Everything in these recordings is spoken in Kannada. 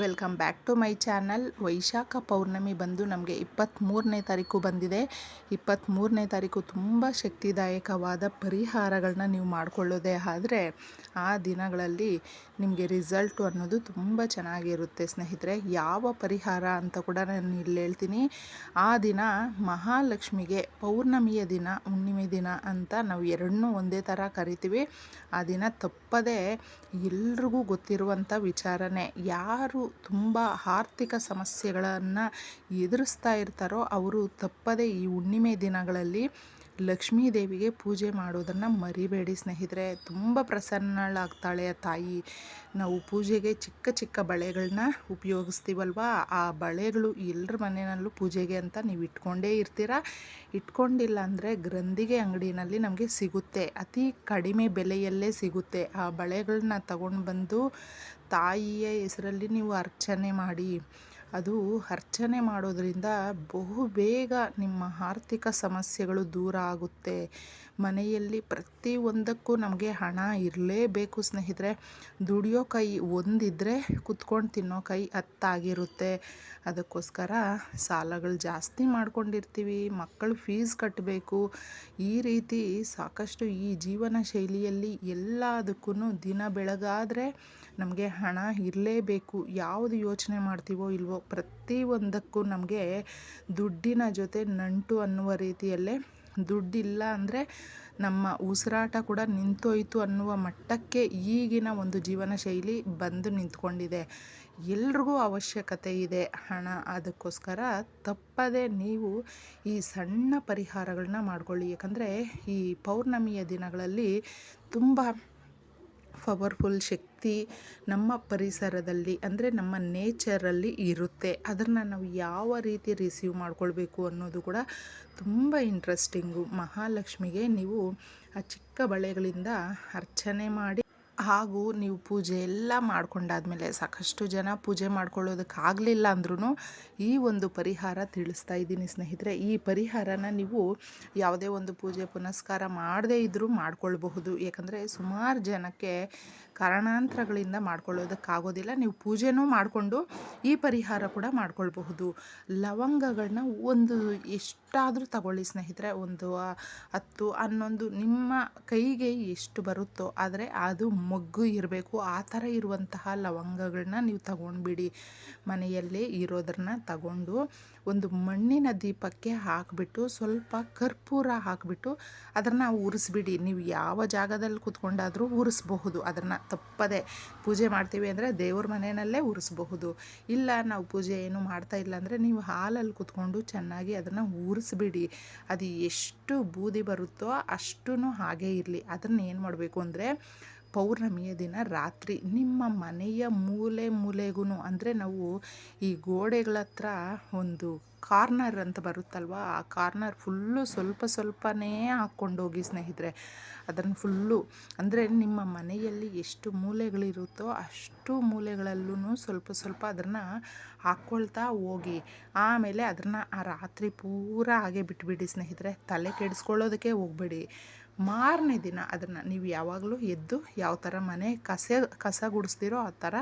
Welcome back to my channel Vaishakha Purnima ಬಂದು ನಮಗೆ ಇಪ್ಪತ್ತ್ಮೂರನೇ ತಾರೀಕು ಬಂದಿದೆ. ಇಪ್ಪತ್ತ್ಮೂರನೇ ತಾರೀಕು ತುಂಬ ಶಕ್ತಿದಾಯಕವಾದ ಪರಿಹಾರಗಳನ್ನ ನೀವು ಮಾಡಿಕೊಳ್ಳೋದೇ ಆದರೆ ಆ ದಿನಗಳಲ್ಲಿ ನಿಮಗೆ ರಿಸಲ್ಟು ಅನ್ನೋದು ತುಂಬ ಚೆನ್ನಾಗಿರುತ್ತೆ ಸ್ನೇಹಿತರೆ. ಯಾವ ಪರಿಹಾರ ಅಂತ ಕೂಡ ನಾನು ಇಲ್ಲಿ ಹೇಳ್ತೀನಿ. ಆ ದಿನ ಮಹಾಲಕ್ಷ್ಮಿಗೆ ಪೌರ್ಣಮಿಯ ದಿನ, ಹುಣ್ಣಿಮೆ ದಿನ ಅಂತ ನಾವು ಎರಡನ್ನೂ ಒಂದೇ ಥರ ಕರಿತೀವಿ. ಆ ದಿನ ತಪ್ಪದೇ ಎಲ್ರಿಗೂ ಗೊತ್ತಿರುವಂಥ ವಿಚಾರನೇ. ಯಾರು ತುಂಬ ಆರ್ಥಿಕ ಸಮಸ್ಯೆಗಳನ್ನು ಎದುರಿಸ್ತಾ ಇರ್ತಾರೋ ಅವರು ತಪ್ಪದೇ ಈ ಹುಣ್ಣಿಮೆ ದಿನಗಳಲ್ಲಿ ಲಕ್ಷ್ಮೀ ದೇವಿಗೆ ಪೂಜೆ ಮಾಡೋದನ್ನು ಮರಿಬೇಡಿ ಸ್ನೇಹಿತರೆ. ತುಂಬ ಪ್ರಸನ್ನಳಾಗ್ತಾಳೆ ಆ ತಾಯಿ. ನಾವು ಪೂಜೆಗೆ ಚಿಕ್ಕ ಚಿಕ್ಕ ಬಳೆಗಳನ್ನ ಉಪಯೋಗಿಸ್ತೀವಲ್ವಾ? ಆ ಬಳೆಗಳು ಎಲ್ಲರ ಮನೆಯಲ್ಲೂ ಪೂಜೆಗೆ ಅಂತ ನೀವು ಇಟ್ಕೊಂಡೇ ಇರ್ತೀರ? ಇಟ್ಕೊಂಡಿಲ್ಲ ಅಂದರೆ ಗ್ರಂಥಿಗೆ ಅಂಗಡಿನಲ್ಲಿ ನಮಗೆ ಸಿಗುತ್ತೆ. ಅತಿ ಕಡಿಮೆ ಬೆಲೆಯಲ್ಲೇ ಸಿಗುತ್ತೆ. ಆ ಬಳೆಗಳನ್ನ ತಗೊಂಡು ಬಂದು ತಾಯಿಯ ಹೆಸರಲ್ಲಿ ನೀವು ಅರ್ಚನೆ ಮಾಡಿ ಅದು ಅರ್ಚನೆ ಮಾಡೋದರಿಂದ ಬಹು ಬೇಗ ನಿಮ್ಮ ಆರ್ಥಿಕ ಸಮಸ್ಯೆಗಳು ದೂರ ಆಗುತ್ತೆ. ಮನೆಯಲ್ಲಿ ಪ್ರತಿಯೊಂದಕ್ಕೂ ನಮಗೆ ಹಣ ಇರಲೇಬೇಕು ಸ್ನೇಹಿತರೆ. ದುಡಿಯೋ ಕೈ ಒಂದಿದ್ದರೆ ಕುತ್ಕೊಂಡು ತಿನ್ನೋ ಕೈ ಹತ್ತಾಗಿರುತ್ತೆ ಅದಕ್ಕೋಸ್ಕರ ಸಾಲಗಳು ಜಾಸ್ತಿ ಮಾಡ್ಕೊಂಡಿರ್ತೀವಿ, ಮಕ್ಕಳು ಫೀಸ್ ಕಟ್ಟಬೇಕು ಈ ರೀತಿ ಸಾಕಷ್ಟು ಈ ಜೀವನ ಶೈಲಿಯಲ್ಲಿ ಎಲ್ಲದಕ್ಕೂ ದಿನ ಬೆಳಗಾದರೆ ನಮಗೆ ಹಣ ಇರಲೇಬೇಕು. ಯಾವುದು ಯೋಚನೆ ಮಾಡ್ತೀವೋ ಇಲ್ವೋ ಪ್ರತಿಯೊಂದಕ್ಕೂ ನಮಗೆ ದುಡ್ಡಿನ ಜೊತೆ ನಂಟು ಅನ್ನುವ ರೀತಿಯಲ್ಲೇ ದುಡ್ಡಿಲ್ಲ ಅಂದರೆ ನಮ್ಮ ಉಸಿರಾಟ ಕೂಡ ನಿಂತೋಯ್ತು ಅನ್ನುವ ಮಟ್ಟಕ್ಕೆ ಈಗಿನ ಒಂದು ಜೀವನ ಶೈಲಿ ಬಂದು ನಿಂತ್ಕೊಂಡಿದೆ. ಎಲ್ರಿಗೂ ಅವಶ್ಯಕತೆ ಇದೆ. ಹಣ ಅದಕ್ಕೋಸ್ಕರ ತಪ್ಪದೆ ನೀವು ಈ ಸಣ್ಣ ಪರಿಹಾರಗಳನ್ನ ಮಾಡ್ಕೊಳ್ಳಿ. ಯಾಕಂದರೆ ಈ ಪೌರ್ಣಮಿಯ ದಿನಗಳಲ್ಲಿ ತುಂಬ ಪವರ್ಫುಲ್ ಶಕ್ತಿ ನಮ್ಮ ಪರಿಸರದಲ್ಲಿ, ಅಂದರೆ ನಮ್ಮ ನೇಚರಲ್ಲಿ ಇರುತ್ತೆ. ಅದನ್ನು ನಾವು ಯಾವ ರೀತಿ ರಿಸೀವ್ ಮಾಡ್ಕೊಳ್ಬೇಕು ಅನ್ನೋದು ಕೂಡ ತುಂಬ ಇಂಟ್ರೆಸ್ಟಿಂಗು ಮಹಾಲಕ್ಷ್ಮಿಗೆ ನೀವು ಆ ಚಿಕ್ಕ ಬಳೆಗಳಿಂದ ಅರ್ಚನೆ ಮಾಡಿ ಹಾಗೂ ನೀವು ಪೂಜೆ ಎಲ್ಲ ಮಾಡ್ಕೊಂಡಾದ್ಮೇಲೆ ಸಾಕಷ್ಟು ಜನ ಪೂಜೆ ಮಾಡ್ಕೊಳ್ಳೋದಕ್ಕಾಗಲಿಲ್ಲ ಅಂದ್ರೂ ಈ ಒಂದು ಪರಿಹಾರ ತಿಳಿಸ್ತಾ ಇದ್ದೀನಿ ಸ್ನೇಹಿತರೆ. ಈ ಪರಿಹಾರನ ನೀವು ಯಾವುದೇ ಒಂದು ಪೂಜೆ ಪುನಸ್ಕಾರ ಮಾಡದೇ ಇದ್ದರೂ ಮಾಡ್ಕೊಳ್ಬಹುದು. ಯಾಕಂದರೆ ಸುಮಾರು ಜನಕ್ಕೆ ಕಾರಣಾಂತರಗಳಿಂದ ಮಾಡ್ಕೊಳ್ಳೋದಕ್ಕಾಗೋದಿಲ್ಲ ನೀವು ಪೂಜೆನೂ ಮಾಡಿಕೊಂಡು ಈ ಪರಿಹಾರ ಕೂಡ ಮಾಡ್ಕೊಳ್ಬಹುದು. ಲವಂಗಗಳನ್ನ ಒಂದು ಎಷ್ಟಾದರೂ ತಗೊಳ್ಳಿ ಸ್ನೇಹಿತರೆ. ಒಂದು ಹತ್ತು ಹನ್ನೊಂದು ನಿಮ್ಮ ಕೈಗೆ ಎಷ್ಟು ಬರುತ್ತೋ ಆದರೆ ಅದು ಮೊಗ್ಗು ಇರಬೇಕು, ಆ ಥರ ಇರುವಂತಹ ಲವಂಗಗಳನ್ನ ನೀವು ತಗೊಂಡ್ಬಿಡಿ. ಮನೆಯಲ್ಲೇ ಇರೋದನ್ನ ತಗೊಂಡು ಒಂದು ಮಣ್ಣಿನ ದೀಪಕ್ಕೆ ಹಾಕಿಬಿಟ್ಟು ಸ್ವಲ್ಪ ಕರ್ಪೂರ ಹಾಕಿಬಿಟ್ಟು ಅದನ್ನು ಉರಿಸ್ಬಿಡಿ. ನೀವು ಯಾವ ಜಾಗದಲ್ಲಿ ಕೂತ್ಕೊಂಡಾದರೂ ಉರಿಸ್ಬಹುದು. ಅದನ್ನು ತಪ್ಪದೆ ಪೂಜೆ ಮಾಡ್ತೀವಿ ಅಂದರೆ ದೇವ್ರ ಮನೆಯಲ್ಲೇ ಉರಿಸ್ಬಹುದು. ಇಲ್ಲ ನಾವು ಪೂಜೆ ಏನು ಮಾಡ್ತಾ ಇಲ್ಲ ಅಂದರೆ ನೀವು ಹಾಲಲ್ಲಿ ಕೂತ್ಕೊಂಡು ಚೆನ್ನಾಗಿ ಅದನ್ನು ಉರಿಸ್ಬಿಡಿ. ಅದು ಎಷ್ಟು ಬೂದಿ ಬರುತ್ತೋ ಅಷ್ಟೂ ಹಾಗೇ ಇರಲಿ. ಅದನ್ನು ಏನು ಮಾಡಬೇಕು ಅಂದರೆ ಪೌರ್ಣಮಿಯ ದಿನ ರಾತ್ರಿ ನಿಮ್ಮ ಮನೆಯ ಮೂಲೆ ಮೂಲೆಗೂ ಅಂದರೆ ನಾವು ಈ ಗೋಡೆಗಳ ಹತ್ರ ಒಂದು ಕಾರ್ನರ್ ಅಂತ ಬರುತ್ತಲ್ವ, ಆ ಕಾರ್ನರ್ ಫುಲ್ಲು ಸ್ವಲ್ಪ ಸ್ವಲ್ಪನೇ ಹಾಕ್ಕೊಂಡೋಗಿ ಸ್ನೇಹಿತರೆ. ಅದನ್ನು ಫುಲ್ಲು, ಅಂದರೆ ನಿಮ್ಮ ಮನೆಯಲ್ಲಿ ಎಷ್ಟು ಮೂಲೆಗಳಿರುತ್ತೋ ಅಷ್ಟು ಮೂಲೆಗಳಲ್ಲೂ ಸ್ವಲ್ಪ ಸ್ವಲ್ಪ ಅದನ್ನು ಹಾಕ್ಕೊಳ್ತಾ ಹೋಗಿ. ಆಮೇಲೆ ಅದನ್ನು ಆ ರಾತ್ರಿ ಪೂರ ಹಾಗೆ ಬಿಟ್ಬಿಡಿ ಸ್ನೇಹಿತರೆ. ತಲೆ ಕೆಡಿಸ್ಕೊಳ್ಳೋದಕ್ಕೆ ಹೋಗಬೇಡಿ. ಮಾರನೇ ದಿನ ಅದನ್ನು ನೀವು ಯಾವಾಗಲೂ ಎದ್ದು ಯಾವ ಥರ ಮನೆ ಕಸ ಕಸ ಗುಡಿಸ್ತೀರೋ ಆ ಥರ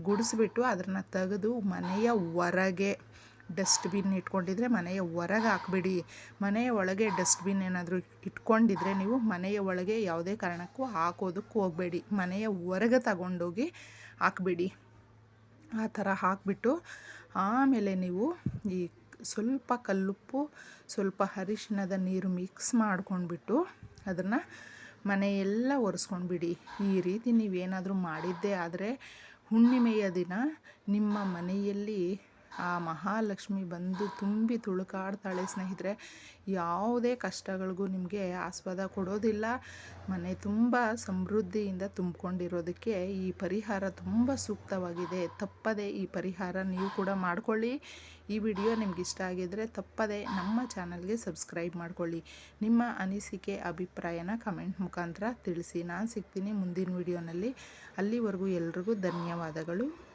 ಗುಡಿಸ್ಬಿಟ್ಟು ಅದನ್ನು ತೆಗೆದು ಮನೆಯ ಹೊರಗೆ ಡಸ್ಟ್ಬಿನ್ ಇಟ್ಕೊಂಡಿದ್ರೆ ಮನೆಯ ಹೊರಗೆ ಹಾಕ್ಬಿಡಿ. ಮನೆಯ ಒಳಗೆ ಡಸ್ಟ್ಬಿನ್ ಏನಾದರೂ ಇಟ್ಕೊಂಡಿದ್ರೆ ನೀವು ಮನೆಯ ಒಳಗೆ ಯಾವುದೇ ಕಾರಣಕ್ಕೂ ಹಾಕೋದಕ್ಕೆ ಹೋಗಬೇಡಿ. ಮನೆಯ ಹೊರಗೆ ತಗೊಂಡೋಗಿ ಹಾಕ್ಬಿಡಿ. ಆ ಥರ ಹಾಕ್ಬಿಟ್ಟು ಆಮೇಲೆ ನೀವು ಈ ಸ್ವಲ್ಪ ಕಲ್ಲುಪ್ಪು, ಸ್ವಲ್ಪ ಅರಿಶಿಣದ ನೀರು ಮಿಕ್ಸ್ ಮಾಡ್ಕೊಂಡ್ಬಿಟ್ಟು ಅದನ್ನು ಮನೆಯೆಲ್ಲ ಒರೆಸ್ಕೊಂಡ್ಬಿಡಿ. ಈ ರೀತಿ ನೀವೇನಾದರೂ ಮಾಡಿದ್ದೇ ಆದರೆ ಹುಣ್ಣಿಮೆಯ ದಿನ ನಿಮ್ಮ ಮನೆಯಲ್ಲಿ ಆ ಮಹಾಲಕ್ಷ್ಮಿ ಬಂದು ತುಂಬಿ ತುಳುಕಾಡ್ತಾಳೆ ಸ್ನೇಹಿತರೆ. ಯಾವುದೇ ಕಷ್ಟಗಳಿಗೂ ನಿಮಗೆ ಆಸ್ಪದ ಕೊಡೋದಿಲ್ಲ. ಮನೆ ತುಂಬ ಸಮೃದ್ಧಿಯಿಂದ ತುಂಬಿಕೊಂಡಿರೋದಕ್ಕೆ ಈ ಪರಿಹಾರ ತುಂಬ ಸೂಕ್ತವಾಗಿದೆ. ತಪ್ಪದೆ ಈ ಪರಿಹಾರ ನೀವು ಕೂಡ ಮಾಡ್ಕೊಳ್ಳಿ. ಈ ವಿಡಿಯೋ ನಿಮ್ಗೆ ಇಷ್ಟ ಆಗಿದ್ರೆ ತಪ್ಪದೆ ನಮ್ಮ ಚಾನಲ್ಗೆ ಸಬ್ಸ್ಕ್ರೈಬ್ ಮಾಡ್ಕೊಳ್ಳಿ. ನಿಮ್ಮ ಅನಿಸಿಕೆ, ಅಭಿಪ್ರಾಯನ ಕಮೆಂಟ್ ಮುಖಾಂತರ ತಿಳಿಸಿ. ನಾನು ಸಿಗ್ತೀನಿ ಮುಂದಿನ ವಿಡಿಯೋನಲ್ಲಿ. ಅಲ್ಲಿವರೆಗೂ ಎಲ್ರಿಗೂ ಧನ್ಯವಾದಗಳು.